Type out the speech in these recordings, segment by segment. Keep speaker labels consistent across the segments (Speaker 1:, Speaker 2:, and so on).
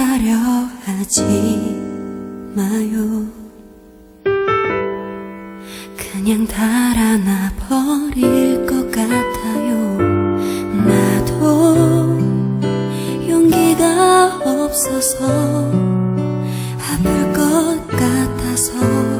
Speaker 1: 하려 하지 마요. 그냥 달아나 버릴 것 같아요. 나도 용기가 없어서 아플 것 같아서.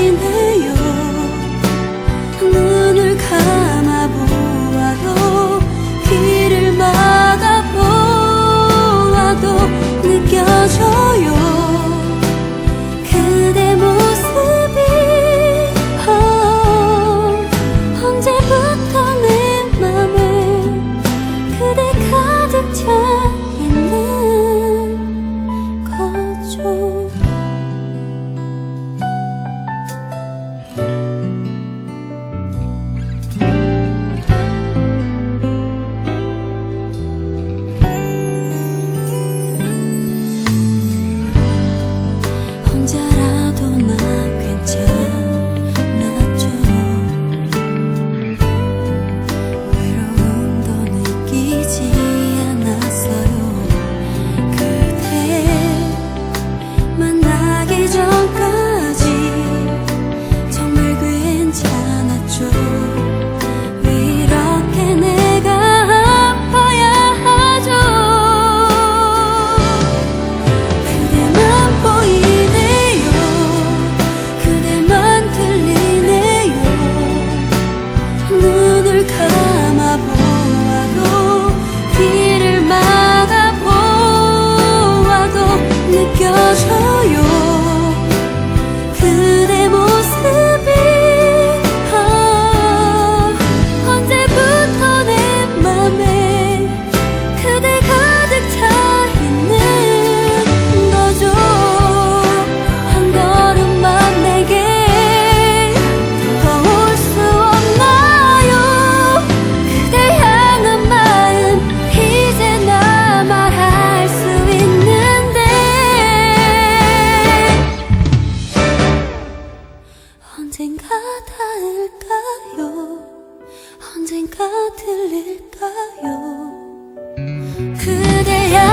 Speaker 1: 我车有。 들릴까요? 그대야